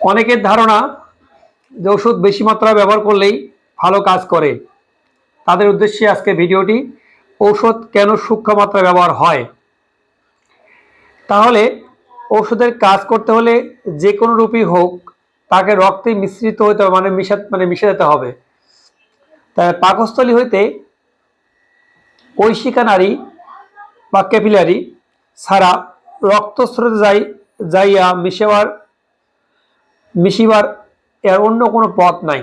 অনেকের ধারণা যে ওষুধ বেশি মাত্রায় ব্যবহার করলেই ভালো কাজ করে। তাদের উদ্দেশ্যে আজকে ভিডিওটি, ঔষধ কেন সূক্ষ্ম মাত্রায় ব্যবহার হয়? তাহলে ওষুধের কাজ করতে হলে যে কোনো রূপই হোক, তাকে রক্তে মিশ্রিত হইতে হবে মানে মিশা মানে মিশে যেতে হবে। তাই পাকস্থলী হইতে ঐশিকা নারী বা ক্যাপিলারি ছাড়া রক্তস্রোতে যাই, যাইয়া মিশেবার মিশিবার এর অন্য কোনো পথ নাই।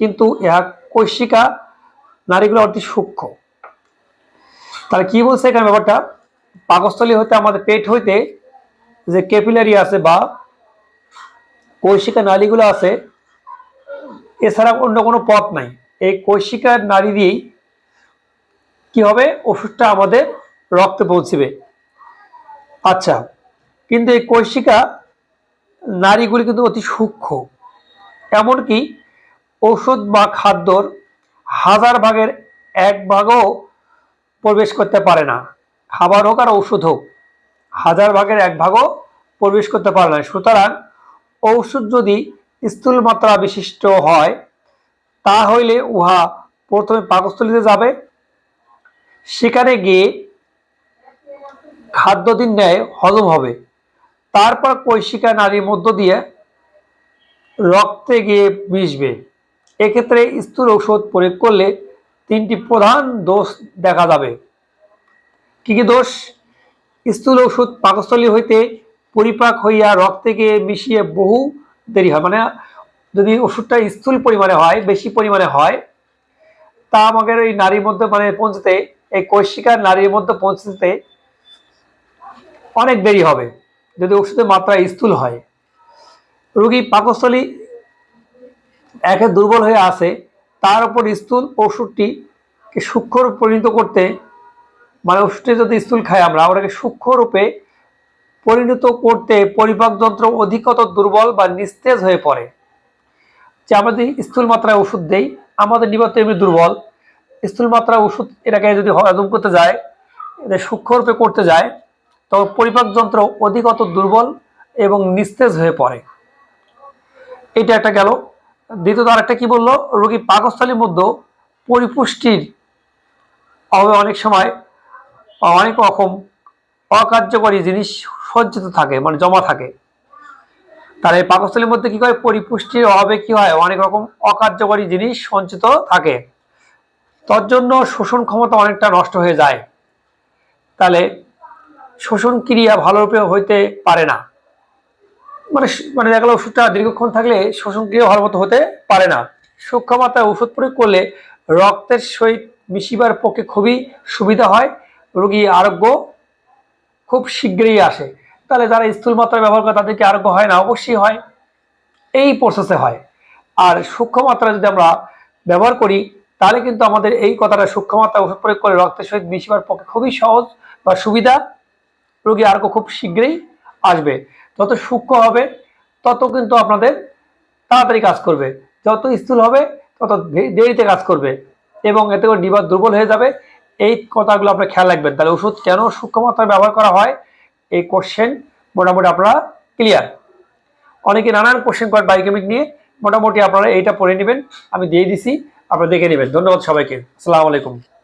কিন্তু ইহা কৈশিকা, নারীগুলো অতি সূক্ষ্ম। তাহলে কি বলছে এখানে ব্যাপারটা? পাকস্থলী হতে আমাদের পেট হইতে যে ক্যাপিলারি আছে বা কৈশিকা নালীগুলো আছে, এছাড়া অন্য কোনো পথ নাই। এই কৈশিকা নারী দিয়েই কি হবে? ওষুধটা আমাদের রক্তে পৌঁছবে। আচ্ছা কিন্তু এই কৈশিকা নারীগুলি কিন্তু অতি সূক্ষ্ম। এমনকি ওষুধ বা খাদ্যর হাজার ভাগের এক ভাগও প্রবেশ করতে পারে না। খাবার হোক আর ওষুধ হোক, হাজার ভাগের এক ভাগও প্রবেশ করতে পারে না। সুতরাং ঔষধ যদি স্থূল মাত্রা বিশিষ্ট হয় তা হইলে উহা প্রথমে পাকস্থলিতে যাবে। সেখানে গিয়ে খাদ্যদিন ন্যায় হজম হবে। তারপর কৈশিকা নারীর মধ্য দিয়ে রক্তে গিয়ে মিশবে। এক্ষেত্রে স্থূল ঔষধ প্রয়োগ করলে তিনটি প্রধান দোষ দেখা যাবে। কি কি দোষ? স্থূল ওষুধ পাকস্থলী হইতে পরিপাক হইয়া রক্তে গিয়ে মিশিয়ে বহু দেরি হয়। মানে যদি ওষুধটা স্থূল পরিমাণে হয়, বেশি পরিমাণে হয়, তা আমাদের এই নারীর মধ্যে মানে পৌঁছতে, এই কৈশিকার নারীর মধ্যে পৌঁছতে অনেক দেরি হবে। যদি ওষুধের মাত্রা স্থূল হয়। রোগী পাকস্থলী একে দুর্বল হয়ে আসে তার উপর স্থূল ওষুধটিকে সূক্ষ্ম পরিণত করতে মানে ওষুধটি যদি স্থূল খাই আমরা, ওটাকে সূক্ষ্ম রূপে পরিণত করতে পরিপাক যন্ত্র অধিকতর দুর্বল বা নিস্তেজ হয়ে পড়ে। যে আমরা যদি স্থূল মাত্রায় ওষুধ দেই, আমাদের নিবদ্ধ এমনি দুর্বল। স্থূল মাত্রায় ওষুধ এটাকে যদি হজম করতে যায়, এটা সূক্ষ্ম রূপে করতে যায় তো পরিপাক যন্ত্র অধিকত দুর্বল এবং নিস্তেজ হয়ে পড়ে। এটা একটা গেল। দ্বিতীয়ত আরেকটা কি বলল? রোগী পাকস্থলীর মধ্যে পরিপুষ্টির অভাবে অনেক সময় অনেক রকম অকার্যকরী জিনিস সজ্জিত থাকে মানে জমা থাকে। তার এই পাকস্থলীর মধ্যে কি হয়? পরিপুষ্টির অভাবে কি হয়? অনেক রকম অকার্যকরী জিনিস সঞ্চিত থাকে। তার জন্য শোষণ ক্ষমতা অনেকটা নষ্ট হয়ে যায়। তাহলে শোষণ ক্রিয়া ভালোরূপে হইতে পারে না। মানে মানে দেখা ওষুধটা দীর্ঘক্ষণ থাকলে শোষণ ক্রিয়া ভালো মতো হতে পারে না। সূক্ষ্ম মাত্রায় ওষুধ প্রয়োগ করলে রক্তের সহিত মিশিবার পক্ষে খুবই সুবিধা হয়, রোগী আরোগ্য খুব শীঘ্রই আসে। তাহলে যারা স্থূল মাত্রায় ব্যবহার করে তাদেরকে আরোগ্য হয় না, অবশ্যই হয়। এই প্রসেসে হয়। আর সূক্ষ্ম মাত্রায় যদি আমরা ব্যবহার করি, তাহলে কিন্তু আমাদের এই কথাটা সূক্ষ্ম মাত্রায় ওষুধ প্রয়োগ করে রক্তের সহিত মিশিবার পক্ষে খুবই সহজ বা সুবিধা। রোগী আরোগ্য খুব শীঘ্রই আসবে। যত সূক্ষ্ম হবে, তত কিন্তু আপনাদের তাড়াতাড়ি কাজ করবে। যত স্থূল হবে, তত দেরিতে কাজ করবে এবং এতে করে ডিবার দুর্বল হয়ে যাবে। এই কথাগুলো আপনার খেয়াল রাখবেন। তাহলে ওষুধ কেন সূক্ষ্ম মাত্রায় ব্যবহার করা হয়? এই কোশ্চেন মোটামুটি আপনারা ক্লিয়ার অনেকে নানান কোশ্চেন করেন বায়োকেমিক নিয়ে। মোটামুটি আপনারা এইটা পড়ে নেবেন। আমি দিয়ে দিছি, আপনারা দেখে নেবেন। ধন্যবাদ সবাইকে। আসসালামু আলাইকুম।